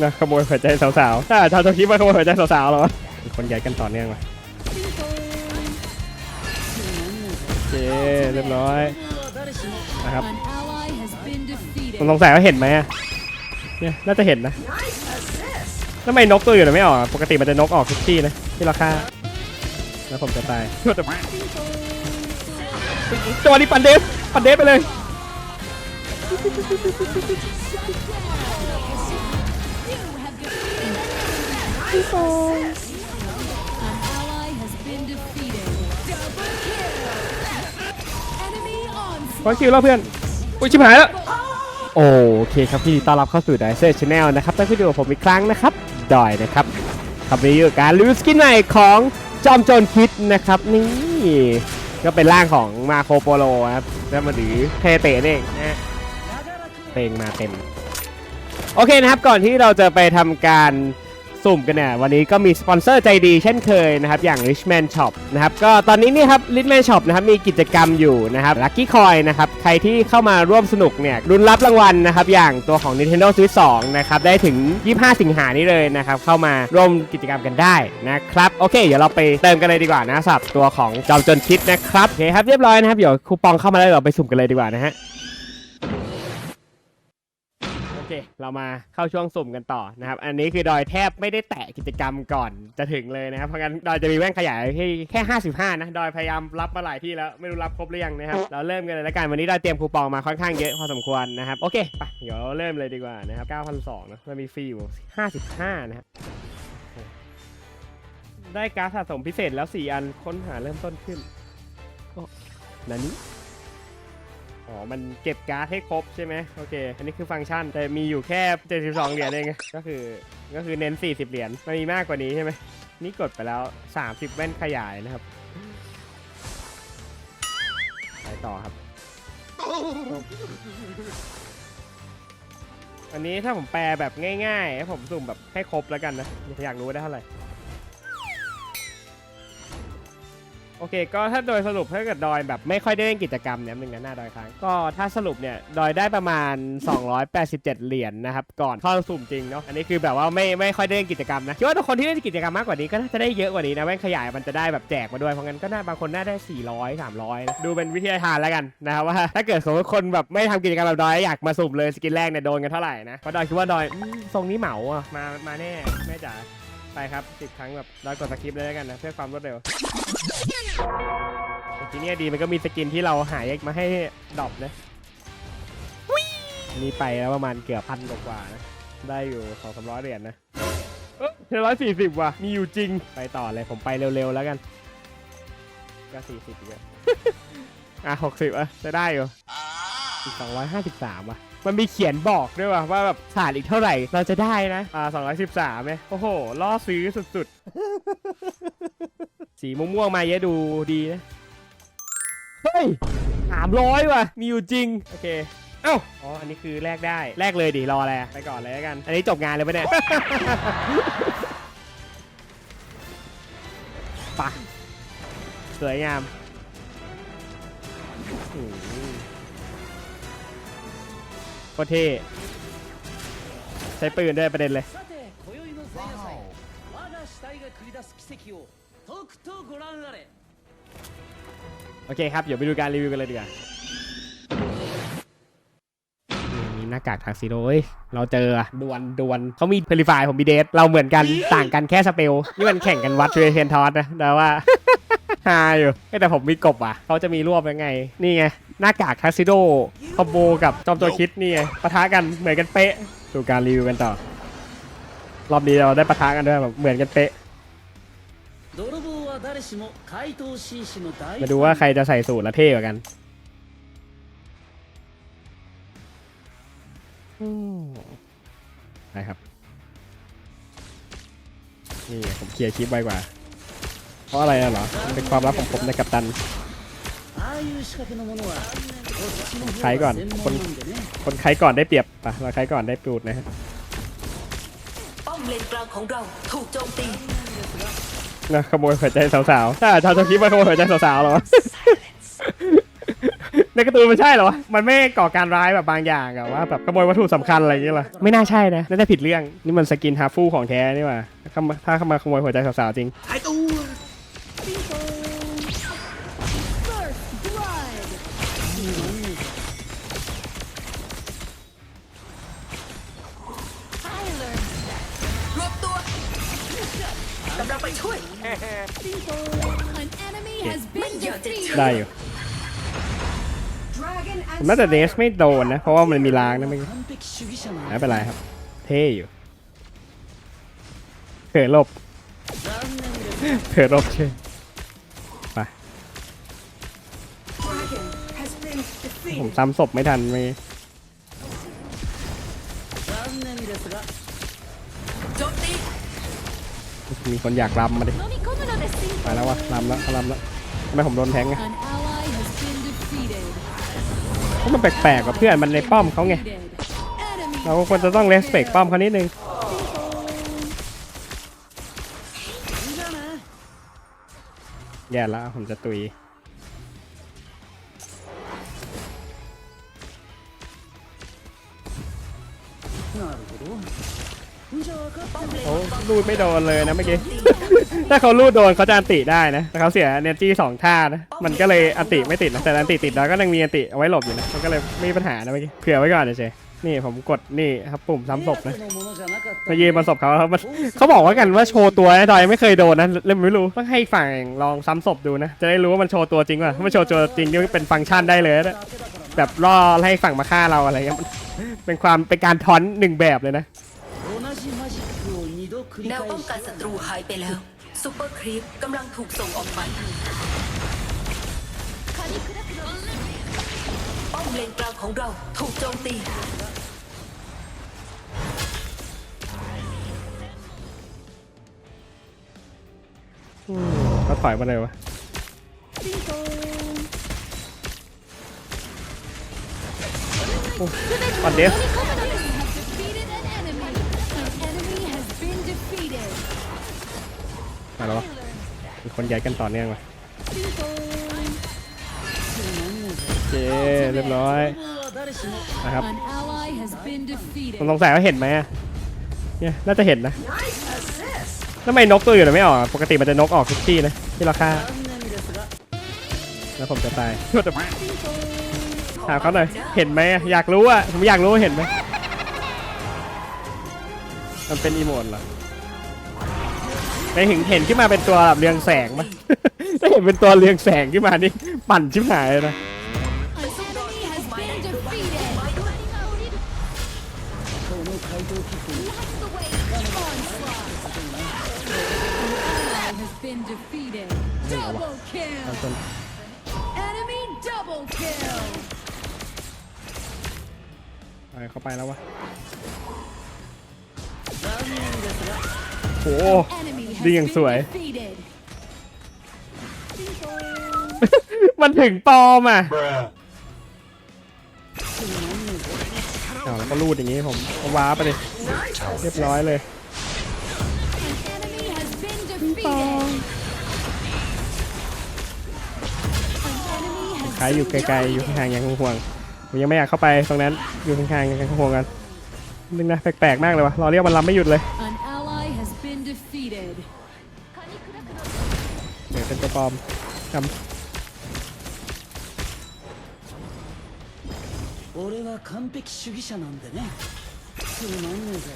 นะขโมยหัวใจสาวๆถ้าชาวโจคิดว่าขโมยหัวใจสาวๆเหรอคนย้ายกันต่อเนื่องว่ะโอเคเรียบร้อยนะครับผมสงสัยว่าเห็นไหมเนี่ยน่าจะเห็นนะทำไมนกตัวอื่นไม่ออกปกติมันจะนกออกทุกที่นะที่ราฆ่าแล้วผมจะตายจัวนี้ปันเดฟปันเดฟไปเลย An ally has been defeated. Double kill. Enemy on ขอคิวแล้วเพื่อน อุ้ยชิบหายแล้ว โอเคครับพี่ต้อนรับเข้าสู่ดอยเซอร์ชาแนลนะครับตั้งวิดีโอผมอีกครั้งนะครับ ดอยนะครับครับนี้อยู่กับการรีวิวสกินใหม่ของจอมโจรคิดนะครับ นี่ ก็เป็นร่างของมาโคโปโลครับ แล้วมาถือเทเตนี่เองนะเพลงมาเต็ม โอเคนะครับก่อนที่เราจะไปทำการ สุ่มกันเนี่ยวันนี้ก็มีสปอนเซอร์ใจดีเช่นเคยนะครับอย่าง Richman Shop นะครับก็ตอนนี้นี่ครับ Richman Shop นะครับมีกิจกรรมอยู่นะครับ Lucky Coin นะครับใครที่เข้ามาร่วมสนุกเนี่ยรุนรับรางวัลนะครับอย่างตัวของ Nintendo Switch 2นะครับได้ถึง 25 สิงหานี้เลยนะครับเข้ามาร่วมกิจกรรมกันได้นะครับโอเค เดี๋ยวเราไปเติมกันเลยดีกว่านะสำหรับตัวของจอมจนคิดนะครับโอเคครับเรียบร้อยนะครับเดี๋ยวคูปองเข้ามาแล้วเราไปสุ่มกันเลยดีกว่านะฮะ เคเรามาเข้าช่วงสุ่มกันต่อนะครับ อันนี้คือดอยแทบไม่ได้แตะกิจกรรมก่อนจะถึงเลยนะครับ เพราะงั้นดอยจะมีแว่นขยายให้แค่ 55 นะ ดอยพยายามรับมาหลายที่แล้วไม่รู้รับครบหรือยังนะครับ เราเริ่มกันเลยแล้วกันวันนี้ดอยเตรียมคูปองมาค่อนข้างเยอะพอสมควรนะครับ โอเคไปเดี๋ยวเราเริ่มเลยดีกว่านะครับ9,200นะมันมีฟรีอยู่55 นะครับได้การ์ดสะสมพิเศษแล้ว 4 อันค้นหาเริ่มต้นขึ้นโอ้นันนี้ อ๋อ มันเก็บการ์ดให้ครบใช่ไหมโอเค อันนี้คือฟังก์ชัน แต่มีอยู่แค่ 72 เหรียญเอง ก็คือ ก็คือเน้น 40 เหรียญ มันมีมากกว่านี้ใช่ไหม นี่กดไปแล้ว 30 แว่นขยายนะครับ ไปต่อครับ อันนี้ถ้าผมแปลแบบง่ายๆให้ผมสุ่มแบบให้ครบแล้วกันนะ อยากรู้ได้เท่าไหร่ โอเค ก็ถ้าโดยสรุปถ้าเกิดดอยแบบไม่ค่อยได้เล่นกิจกรรมเนี่ยหนึ่งนะหน้าดอยครั้งก็ถ้าสรุปเนี่ยดอยได้ประมาณ 287 เหรียญนะครับก่อนเข้าสุ่มจริงเนาะอันนี้คือแบบว่าไม่ไม่ค่อยได้เล่นกิจกรรมนะคิดว่าทุกคนที่เล่นกิจกรรมมากกว่านี้ก็น่าจะได้เยอะกว่านี้นะแว่นขยายมันจะได้แบบแจกมาด้วยเพราะงั้นก็น่าบางคนน่าได้ 400 300นะดูเป็นวิทยาทานแล้วกันนะครับว่าถ้าเกิดสมมติคนแบบไม่ทำกิจกรรมแบบดอยอยากมาสุ่มเลยสกินแรกเนี่ยโดนกันเท่าไหร่นะเพราะดอยคิดว่าดอยทรงนี้เหมาอะมามาแน่แม่จ๋า ไปครับสิบครั้งแบบดอยกดสคริปต์เลยแล้วกันนะเพื่อความรวดเร็วแต่ทีเนี้ยดีมันก็มีสกินที่เราหายมาให้ดรอปนะอันนี้ไปแล้วประมาณเกือบพันกว่าๆนะ ได้อยู่สองสามร้อยเหรียญนะเออร้อยสี่สิบว่ะ มีอยู่จริง ไปต่อเลยผมไปเร็วๆแล้วกัน ก็สี่สิบอีกแล้วอะหกสิบอะจะได้อยู่อีกสองร้อยห้าสิบสามว่ะ มันมีเขียนบอกด้วยว่ะว่าแบบขาดอีกเท่าไหร่เราจะได้นะ อ่าสองร้อยสิบสามไหมโอ้โห ล่อซื้อสุดๆ สีม่วงๆมาเยอะดูดีนะ เฮ้ยสามร้อยว่ะ มีอยู่จริง โอเค เอ้า อ๋อ อันนี้คือแลกได้ แลกเลยดิ รออะไรอะไปก่อนเลยแล้วกัน อันนี้จบงานเลยปะเนี่ย ปะสวยงามอืมโค ตเท่ใช้ปืนได้ประเด็นเลยโอเคครับ เดี๋ยวไปดูการรีวิวกันเลยดีกว่ามีหน้ากากทางซีโร่เราเจอดวนดวนเขามีเพลิฟายผมมีเดทเราเหมือนกันต่างกันแค่สเปล นี่มันแข่งกันวัดเทรเทนทอสนะแต่ว่าฮาอยู่แต่ผมมีกบอะเขาจะมีรวบยังไง นี่ไง หน้ากากทักซิโดคอมโบกับจอมตัวคิดนี่ไงปะทะกันเหมือนกันเป๊ะดูการรีวิวกันต่อ รอบนี้เราได้ปะทะกันด้วยแบบเหมือนกันเป๊ะมาดูว่าใครจะใส่สูตรและเท่กว่ากันนะครับ นี่ผมเคลียร์คลิปไวกว่า เพราะอะไรนะเหรอ เป็นความลับของผมในกัปตัน ใう仕ก่อนคนคนใครก่อนได้เปรียบปะเราใครก่อนได้ปูดนะฮะป้อมเลนกลางของเราถูกโจมตีนะขโมยหัวใจสาวๆถ้าชาวทคิดว่าขโมยหัวใจสาวๆหรอวะ ในกระตูนมันใช่เหรอวะมันไม่ก่อการร้ายแบบบางอย่างอะว่าแบบขโมยวัตถุสำคัญอะไรอย่างเงี้ยหรอไม่น่าใช่นะน่าจะผิดเรื่องนี่มันสกินฮาฟูของแท้นี่ว่าถ้ามาเข้ามาขโมยหัวใจสาวๆจริง หาตั ได้อยู่แม้แต่เดชไม่โดนนะ เพราะว่ามันมีลางนะไม่ไม่เป็นไรครับ เท่อยู่เผื่อลบเผื่อลบเช่ไปผมซ้ำศพไม่ทันมีมีคนอยากรำมาดิ ไปแล้ววะรำแล้วรำแล้ว ทำไมผมโดนแทงไง An ally has been defeated. เพราะมันแปลกๆกับเพื่อนมันในป้อมเขาไง Enemy เราก็ควรจะต้องเลสเปกป้อมเขานิดนึง แย่แล้วผมจะตุย なるほど โอ้ลูดไม่โดนเลยนะเมื่อกี้ ถ้าเขาลูดโดนเขาจะอันติได้นะ แต่เขาเสียเนจี้สองท่านะ มันก็เลยอันติไม่ติดนะ แต่อันติติดแล้วก็ยังมีอันติเอาไว้หลบอยู่นะ มันก็เลยไม่มีปัญหานะเมื่อกี้ เผื่อไว้ก่อนเฉยนี่ผมกดนี่ครับปุ่มซ้ำศพนะมายืนบนศพเขาครับเขาบอกว่ากันว่าโชว์ตัวนะดอยไม่เคยโดนนะเล่นไม่รู้ต้องให้ฝั่งลองซ้ำศพดูนะ จะได้รู้ว่ามันโชว์ตัวจริงป่ะถ้ามันโชว์ตัวจริงนี่เป็นฟังก์ชันได้เลยนะแบบล่อให้ฝั่งมาฆ่าเราอะไรเงี้ยเป็นความเป็นการทอนหนึ่งแบบเลยนะ แนว返ป้องしกันศัตรูหายไปแล้วซูเปอร์ครีปกำลังถูกส่งออกไปป้อมเลนกลางของเราถูกโจมตีเขาถอยมาเลยวะโอ้ออนเดสาแล้วมีคนย้ายกันต่อเนื่องว่ะโอเคเรียบร้อยนะครับผมสงสัยว่าเห็นไหมเนี่ยน่าจะเห็นนะทำไมนกตัวอยู่นไม่ออก ปกติมันจะนกออกทุกที่นะที่เราฆ่าแล้วผมจะตายถามเขาหน่อยเห็นไหมอยากรู้อะผมอยากรู้เห็นไหมมันเป็นอีโมดเหรอ ไปเห็นเห็นขึ้นมาเป็นตัวแบเรียงแสงปะ ถ้าเห็นเป็นตัวเรียงแสงขึ้นมานี่ปั่นชิบหายเลยนะไปเข้าไปแล้ววะโอ้ ดีอย่างสวย been defeated. มันถึงปลอมอะเอาแล้วก็รูดอย่างงี้ผมก็ว้าไปเลยเรียบร้อยเลย An enemy has been defeated. An enemy has ใครอยู่ไกลๆ อยู่ห่างๆยังห่วงๆผมยังไม่อยากเข้าไปตรงนั้น อยู่ห่างๆยังห่วงกันนึงนะแปลกๆมากเลยวะรอเรียกมันรับไม่หยุดเลย An เดี๋ยวเป็นตัวปลอมจ 俺は完璧主義者なんでねつまんねえぜ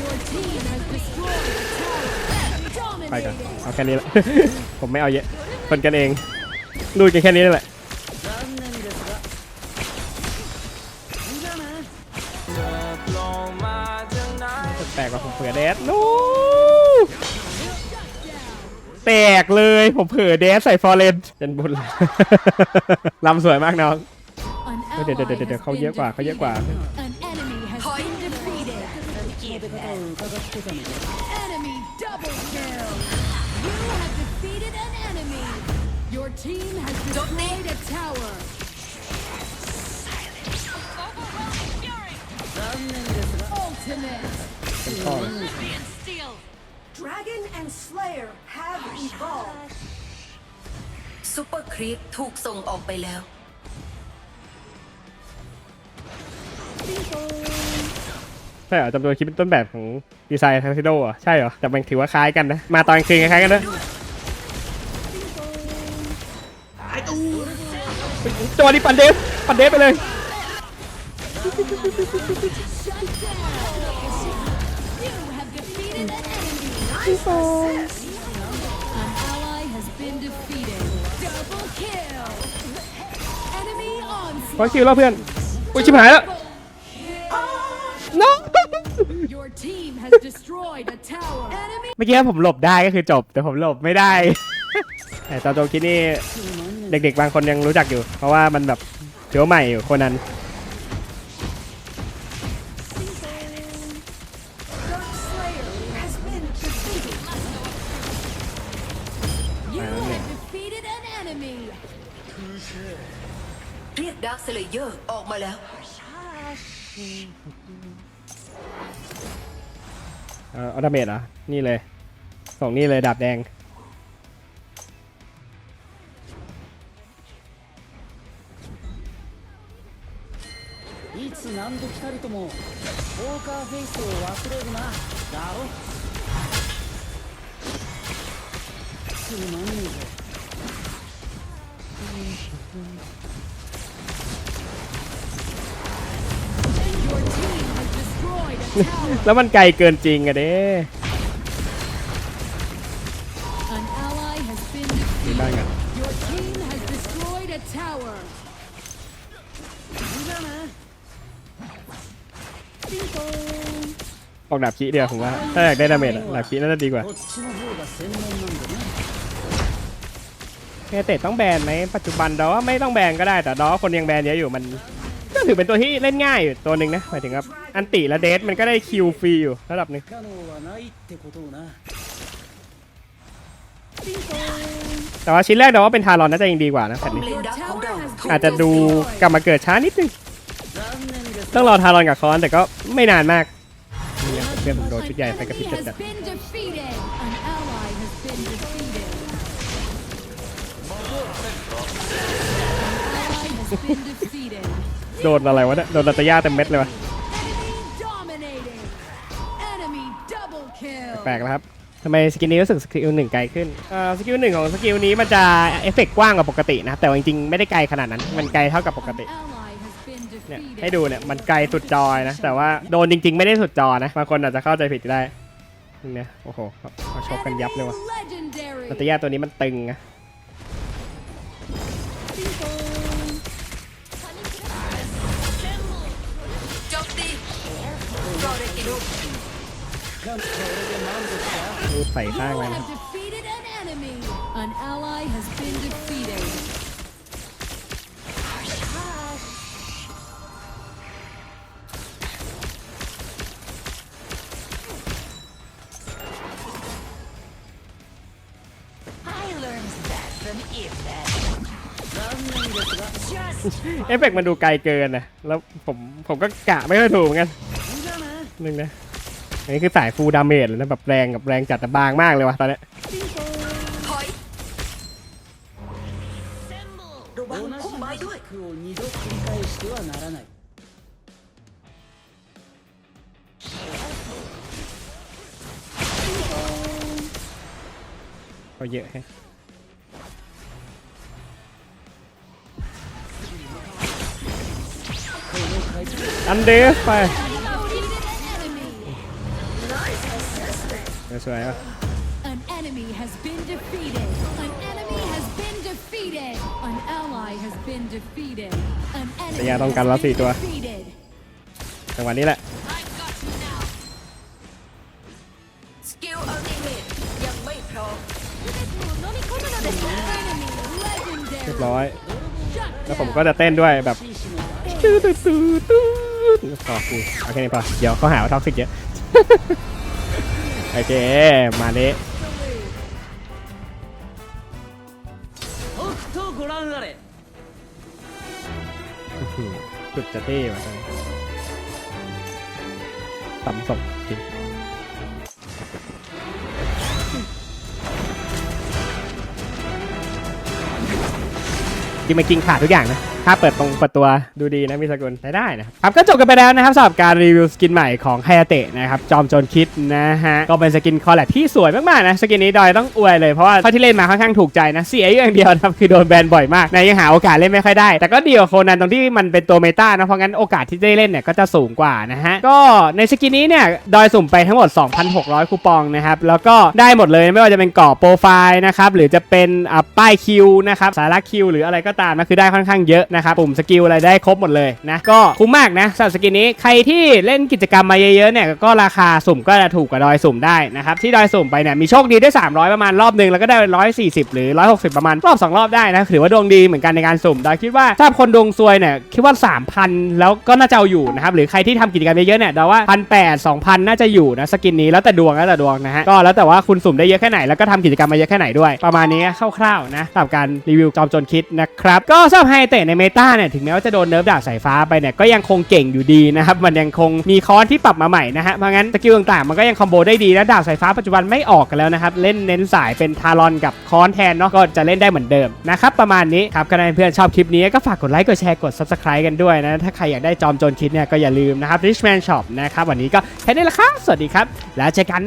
Your team has destroyed a tower. ำไปก่อน Dominating. เอาแค่นี้แหละ ผมไม่เอาเยอะคนกันเองรูดกันแค่นี้นั่นแหละ 残念ですがじゃあな แปลกกว่าผมเผื่อแดดนู แตกเลย ผมเผลอแดสใส่ฟอร์เรนเป็นบุญลำสวยมากน้อง เดี๋ยวเดี๋ยวเดี๋ยวเขาเยอะกว่าเขาเยอะกว่า Your Dragon and Slayer have evolved ซูเปอร์ครีปถูกส่งออกไปแล้ว ใช่เหรอจำตัวนคิดเป็นต้นแบบของดีไซน์ทังซิโดอะใช่เหรอ แต่มันถือว่าคล้ายกันนะ มาตอนกลคืนคล้ายกันนะจอดีปันเดฟปันเดฟไปเลย An ally has been defeated. Double kill. Enemy ขอ onslaught. คิวแล้วเพื่อนอุ้ยชิบหายแล้ว no Your team has destroyed a tower. Enemy เมื่อกี้ผมหลบได้ก็คือจบ แต่ผมหลบไม่ได้ แต่ตอนโจคิดนี่เด็กๆบางคนยังรู้จักอยู่ เพราะว่ามันแบบเดี๋ยวาใหม่อยู่คนนั้น เลเยอร์ออกมาแล้ว เอ่ออัลดาเมดเหรอ นี่เลย ส่งนี่เลยดาบแดง いつ何時たりともポーカーフェイスを忘れるなだろつまんねえぜ แล้วมันไกลเกินจริงอะเด้ได้ไงออกดาบชีเดียวผมว่า ถ้าอยากได้ดาเมจดาบชีน่าจะดีกว่าเมเตะต้องแบนไหมปัจจุบันดอไม่ต้องแบนก็ได้แต่ดอคนยังแบนเยอะอยู่มัน ถือเป็นตัวที่เล่นง่ายอยู่ตัวหนึ่งนะหมายถึงครับอันติและเดสมันก็ได้คิวฟรีอยู่ระดับหนึ่งแต่ว่าชิ้นแรกเราว่าเป็นทารอนน่าจะยังดีกว่านะแผ่นนี้อาจจะดูกลับมาเกิดช้านิดนึงต้องรอทารอนกับคอนแต่ก็ไม่นานมากเพื่อนผมโดนชุดใหญ่ไปกระพริบจัด โดนอะไรวะเนี่ยโดนดัตยาเต็มเม็ดเลยวะ Enemy dominating. Enemy double kill. แปลกแล้วครับทำไมสกิลนี้รู้สึกสกิลหนึ่งไกลขึ้นเอ่อสกิลหนึ่งของสกิลนี้มันจะเอฟเฟกต์กว้างกว่าปกตินะแต่ว่าจริงๆไม่ได้ไกลขนาดนั้น มันไกลเท่ากับปกติ An ally has been เนี่ย defeated. ให้ดูเนี่ยมันไกลสุดจอยนะ แต่ว่าโดนจริง ๆ ไม่ได้สุดจอนะบางคนอาจจะเข้าใจผิดได้นี่เนี่ยโอ้โหเขาชกกันยับเลยว่ะ Enemy legendary. นัตยาตัวนี้มันตึงนะ รูดใส่ You ข้างเลยนะ have defeated an enemy. An ally has been defeated. เอฟเฟกต์มันดูไกลเกินนะแล้วผมผมก็กะไม่ค่อยถูกเหมือนกันนึงนะ อันนี้คือสายฟูลดาเมจเลยนะแบบแรงกับแรงจัดแต่บางมากเลยว่ะตอนเนี้ยพุ่ก็เยอะแฮะอันเดฟไป สวยป่ะ An enemy has been defeated. An enemy has been defeated. An ally has been defeated. An enemy แต่ยาต้องกันแล้ว has สี่ been ตัว defeated. จังหวะนี้แหละ I've got you now. สกิลอัลติเมตยังไม่พร้อม Enemy legendary. เรียบร้อย Shut แล้วผม down. ก็จะเต้นด้วยแบบตื้อตื้อตื้อตื้อพอกูโอเคนี่พอเดี๋ยวเขาหาว่าท็อกซิกเยอะ โอเค มาเละสุดจะเต้มาเลยต่ำสมจริงจริงไปกินขาดทุกอย่างนะาพเปิดตรงเปิดตัวดูดีนะมีสกุลใช้ได้นะครับครับก็จบกันไปแล้วนะครับสำหรับการรีวิวสกินใหม่ของไฮยาเตะนะครับจอมโจรคิดนะฮะก็เป็นสกินคอลแลบที่สวยมากๆนะสกินนี้ดอยต้องอวยเลยเพราะว่าเท่าที่เล่นมาค่อนข้างถูกใจนะเสียอย่างเดียวนะครับคือโดนแบนบ่อยมากนะยังหาโอกาสเล่นไม่ค่อยได้ แต่ก็ดีกว่าโคนันตรงที่มันเป็นตัวเมตานะเพราะงั้นโอกาสที่ได้เล่นเนี่ยก็จะสูงกว่านะฮะก็ในสกินนี้เนี่ยดอยสุ่มไปทั้งหมด 2,600 คูปองนะครับแล้วก็ได้หมดเลยไม่ว่าจะเป็นกรอบโปรไฟล์นะครับหรือจะเป็นป้ายคิวนะครับสาระคิวหรืออะไรก็ตามนะคือได้ค่อนข้างเยอะนะครับปุ่มสกิลอะไรได้ครบหมดเลยนะก็คุ้มมากนะสำหรับสกินนี้ใครที่เล่นกิจกรรมมาเยอะๆเนี่ยก็ราคาสุ่มก็จะถูกกว่าดอยสุ่มได้นะครับที่ดอยสุ่มไปเนี่ยมีโชคดีได้ 300 ประมาณรอบหนึ่งแล้วก็ได้ 140 หรือ 160 ประมาณรอบ 2 รอบได้นะถือว่าดวงดีเหมือนกันในการสุ่มดอยคิดว่าถ้าคนดวงซวยเนี่ยคิดว่า 3,000 แล้วก็น่าจะเอาอยู่นะครับหรือใครที่ทำกิจกรรมเยอะๆเนี่ยดอยว่า1,800 2,000น่าจะอยู่นะสกินนี้แล้วแต่ดวงแล้วแต่ดวงนะฮะก็แล้วแต่ว่าคุณสุ่มได้เยอะแค่ไหนแล้วก็ทำกิจกรรมมาเยอะแค่ไหนด้วย ประมาณนี้คร่าวๆนะสำหรับการรีวิวจอมจรคิดนะครับก็สำหรับไฮเตะในเมตาเนี่ยถึงแม้ว่าจะโดนเนิร์ฟดาบสายฟ้าไปเนี่ยก็ยังคงเก่งอยู่ดีนะครับมันยังคงมีคอนที่ปรับมาใหม่นะฮะเพราะงั้นสกิลต่างๆมันก็ยังคอมโบได้ดีและดาบสายฟ้าปัจจุบันไม่ออกกันแล้วนะครับเล่นเน้นสายเป็นทารอนกับคอนแทนเนาะก็จะเล่นได้เหมือนเดิมนะครับประมาณนี้ครับก็ถ้เพื่อนชอบคลิปนี้ก็ฝากกดไลค์กดแชร์กด subscribe กันด้วยนะถ้าใครอยากได้จอมโจรคิดเนี่ยก็อย่าลืมนะครับ Richman Shop นะครับวันนี้ก็แค่นี้ละครับสวัสดีครับ แล้วเจอกัน